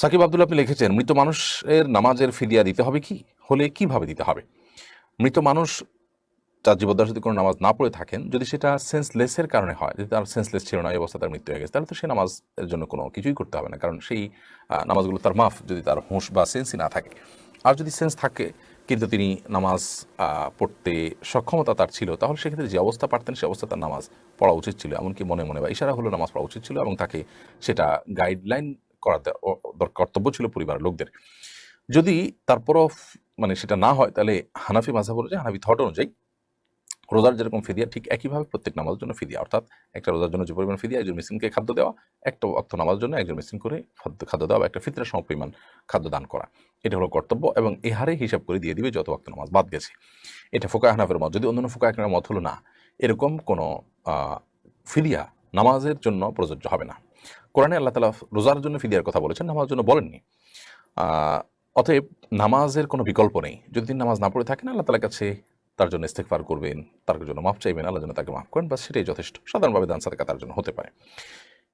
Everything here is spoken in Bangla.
সাকিব আব্দুল আপনি লিখেছেন, মৃত মানুষের নামাজের ফিদিয়া দিতে হবে কি? হলে কীভাবে দিতে হবে? মৃত মানুষ তার জীবদ্দশা যদি কোনো নামাজ না পড়ে থাকেন, যদি সেটা সেন্সলেসের কারণে হয়, যদি তার সেন্সলেস ছিল না, এই অবস্থা তার মৃত্যু হয়ে গেছে, তাহলে তো সেই নামাজের জন্য কোনো কিছুই করতে হবে না, কারণ সেই নামাজগুলো তার মাফ যদি তার হুঁশ বা সেন্সই না থাকে। আর যদি সেন্স থাকে, কিন্তু তিনি নামাজ পড়তে সক্ষমতা তার ছিল, তাহলে সেক্ষেত্রে যে অবস্থা পারতেন, সে অবস্থা তার নামাজ পড়া উচিত ছিল। এমনকি মনে মনে বা ইশারা হলো নামাজ পড়া উচিত ছিল এবং তাকে সেটা গাইডলাইন করাতে ও- কর্তব্য ছিল পরিবারের লোকদের। যদি তারপরও মানে সেটা না হয়, তাহলে হানাফি মাঝাব অনুযায়ী, হানাফি থট অনুযায়ী রোজার যেরকম ফিদিয়া ঠিক একইভাবে প্রত্যেক নামাজের জন্য ফিদিয়া অর্থাৎ একটা রোজার জন্য যে পরিমাণ ফিদিয়া একজন মিসকিনকে খাদ্য দেওয়া, একটা অক্ত নামাজের জন্য একজন মিসকিন করে খাদ্য দেওয়া বা একটা ফিতরা সম পরিমাণ খাদ্য দান করা। এটা হলো কর্তব্য এবং এ হারে হিসাব করে দিয়ে দিবে যত অক্ত নামাজ বাদ গেছে। এটা ফোকা হানাফের মত। যদি অন্যান্য ফোকা একনার মত হলো না, এরকম কোনো ফিদিয়া নামাজের জন্য প্রযোজ্য হবে না। কোরআনে আল্লাহ তালা রোজার জন্য ফিদিয়ার কথা বলেছেন, নামাজের জন্য বলেননি। অতএব নামাজের কোনো বিকল্প নেই। যদি তিনি নামাজ না পড়ে থাকেন, আল্লাহ তালার কাছে তার জন্য ইস্তেকফার করবেন, তার জন্য মাফ চাইবেন, আল্লাহ যেন তাকে মাফ করেন বা সেটাই যথেষ্ট। সাধারণভাবে দান সাদকা তার জন্য হতে পারে।